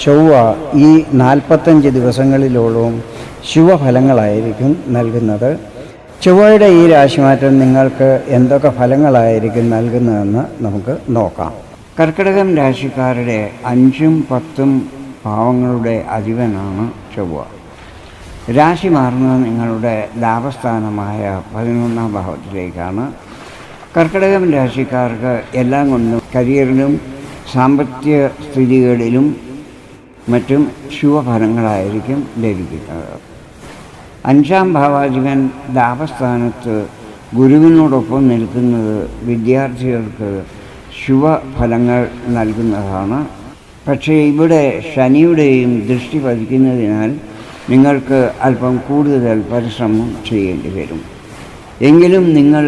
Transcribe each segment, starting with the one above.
ചൊവ്വ ഈ നാൽപ്പത്തഞ്ച് ദിവസങ്ങളിലോളവും ശുഭഫലങ്ങളായിരിക്കും നൽകുന്നത്. ചൊവ്വയുടെ ഈ രാശിമാറ്റം നിങ്ങൾക്ക് എന്തൊക്കെ ഫലങ്ങളായിരിക്കും നൽകുന്നതെന്ന് നമുക്ക് നോക്കാം. കർക്കിടകം രാശിക്കാരുടെ അഞ്ചും പത്തും ഭാവങ്ങളുടെ അധിപനാണ് ചൊവ്വ. രാശി മാറുന്നത് നിങ്ങളുടെ ലാഭസ്ഥാനമായ പതിനൊന്നാം ഭാവത്തിലേക്കാണ്. കർക്കിടകം രാശിക്കാർക്ക് എല്ലാം കൊണ്ടും കരിയറിലും സാമ്പത്തിക സ്ഥിതികളിലും മറ്റും ശുഭഫലങ്ങളായിരിക്കും ലഭിക്കുന്നത്. അഞ്ചാം ഭാവാധിപൻ ലാഭസ്ഥാനത്ത് ഗുരുവിനോടൊപ്പം നിൽക്കുന്നത് വിദ്യാർത്ഥികൾക്ക് ശുഭഫലങ്ങൾ നൽകുന്നതാണ്. പക്ഷേ ഇവിടെ ശനിയുടെയും ദൃഷ്ടി പതിക്കുന്നതിനാൽ നിങ്ങൾക്ക് അല്പം കൂടുതൽ പരിശ്രമം ചെയ്യേണ്ടി വരും. എങ്കിലും നിങ്ങൾ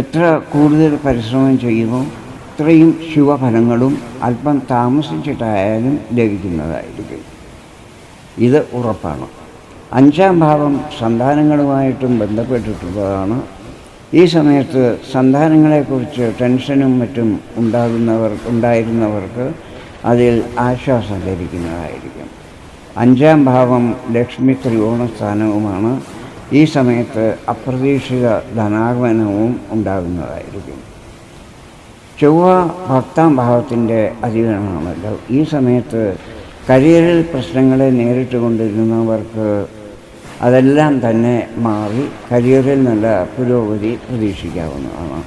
എത്ര കൂടുതൽ പരിശ്രമം ചെയ്യുമോ അത്രയും ശുഭഫലങ്ങളും അല്പം താമസിച്ചിട്ടായാലും ലഭിക്കുന്നതായിരിക്കും. ഇത് ഉറപ്പാണ്. അഞ്ചാം ഭാവം സന്താനങ്ങളുമായിട്ടും ബന്ധപ്പെട്ടിട്ടുള്ളതാണ്. ഈ സമയത്ത് സന്താനങ്ങളെക്കുറിച്ച് ടെൻഷനും മറ്റും ഉണ്ടാകുന്നവർ ഉണ്ടായിരുന്നവർക്ക് അതിൽ ആശ്വാസം ലഭിക്കുന്നതായിരിക്കും. അഞ്ചാം ഭാവം ലക്ഷ്മി ത്രികോണസ്ഥാനവുമാണ് ഈ സമയത്ത് അപ്രതീക്ഷിത ധനാഗമനവും ഉണ്ടാകുന്നതായിരിക്കും. ചൊവ്വ പത്താം ഭാവത്തിന്റെ അധികരണമാണല്ലോ. ഈ സമയത്ത് കരിയറിൽ പ്രശ്നങ്ങളെ നേരിട്ട് കൊണ്ടിരുന്നവർക്ക് അതെല്ലാം തന്നെ മാറി കരിയറിൽ നല്ല പുരോഗതി പ്രതീക്ഷിക്കാവുന്നതാണ്.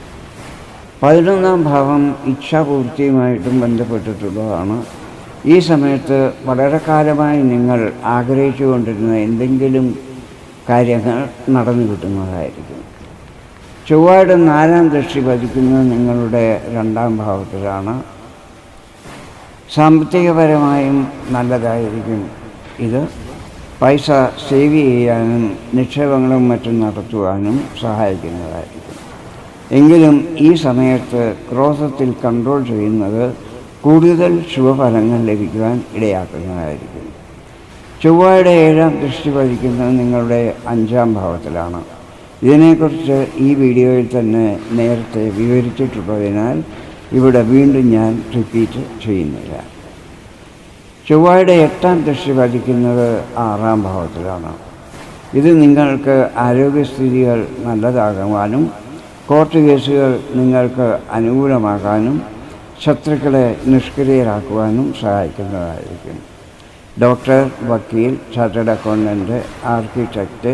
പതിനൊന്നാം ഭാവം ഇച്ഛാപൂർത്തിയുമായിട്ടും ബന്ധപ്പെട്ടിട്ടുള്ളതാണ്. ഈ സമയത്ത് വളരെ കാലമായി നിങ്ങൾ ആഗ്രഹിച്ചു കൊണ്ടിരുന്ന എന്തെങ്കിലും കാര്യങ്ങൾ നടന്നു കിട്ടുന്നതായിരിക്കും. ചൊവ്വയുടെ നാലാം ദൃഷ്ടി പതിക്കുന്നത് നിങ്ങളുടെ രണ്ടാം ഭാവത്തിലാണ്. സാമ്പത്തികപരമായും നല്ലതായിരിക്കും ഇത്. പൈസ സേവ് ചെയ്യാനും നിക്ഷേപങ്ങളും മറ്റും നടത്തുവാനും സഹായിക്കുന്നതായിരിക്കും. എങ്കിലും ഈ സമയത്ത് ക്രോധത്തിൽ കൺട്രോൾ ചെയ്യുന്നത് കൂടുതൽ ശുഭഫലങ്ങൾ ലഭിക്കുവാൻ ഇടയാക്കുന്നതായിരിക്കും. ചൊവ്വയുടെ ഏഴാം ദൃഷ്ടി പതിക്കുന്നത് നിങ്ങളുടെ അഞ്ചാം ഭാവത്തിലാണ്. ഇതിനെക്കുറിച്ച് ഈ വീഡിയോയിൽ തന്നെ നേരത്തെ വിവരിച്ചിട്ടുള്ളതിനാൽ ഇവിടെ വീണ്ടും ഞാൻ റിപ്പീറ്റ് ചെയ്യുന്നില്ല. ചൊവ്വയുടെ എട്ടാം ദൃഷ്ടി പതിക്കുന്നത് ആറാം ഭാവത്തിലാണ്. ഇത് നിങ്ങൾക്ക് ആരോഗ്യസ്ഥിതികൾ നല്ലതാകുവാനും കോർട്ട് കേസുകൾ നിങ്ങൾക്ക് അനുകൂലമാകാനും ശത്രുക്കളെ നിഷ്ക്രിയരാക്കുവാനും സഹായിക്കുന്നതായിരിക്കും. ഡോക്ടർ വക്കീൽ ചാർട്ടേഡ് അക്കൗണ്ടന്റ് ആർക്കിടെക്റ്റ്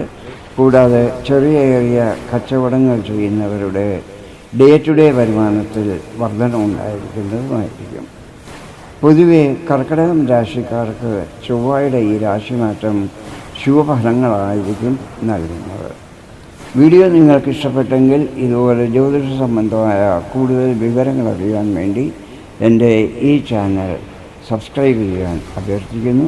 കൂടാതെ ചെറിയ ചെറിയ കച്ചവടങ്ങൾ ചെയ്യുന്നവരുടെ ഡേ ടു ഡേ വരുമാനത്തിൽ വർധനമുണ്ടായിരിക്കുന്നതുമായിരിക്കും പൊതുവെ കർക്കിടകം രാശിക്കാർക്ക് ചൊവ്വയുടെ ഈ രാശിമാറ്റം ശുഭഫലങ്ങളായിരിക്കും നൽകുന്നത്. വീഡിയോ നിങ്ങൾക്ക് ഇഷ്ടപ്പെട്ടെങ്കിൽ ഇതുപോലെ ജ്യോതിഷ സംബന്ധമായ കൂടുതൽ വിവരങ്ങൾ അറിയാൻ വേണ്ടി എന്റെ ഈ ചാനൽ സബ്സ്ക്രൈബ് ചെയ്യാൻ അഭ്യർത്ഥിക്കുന്നു.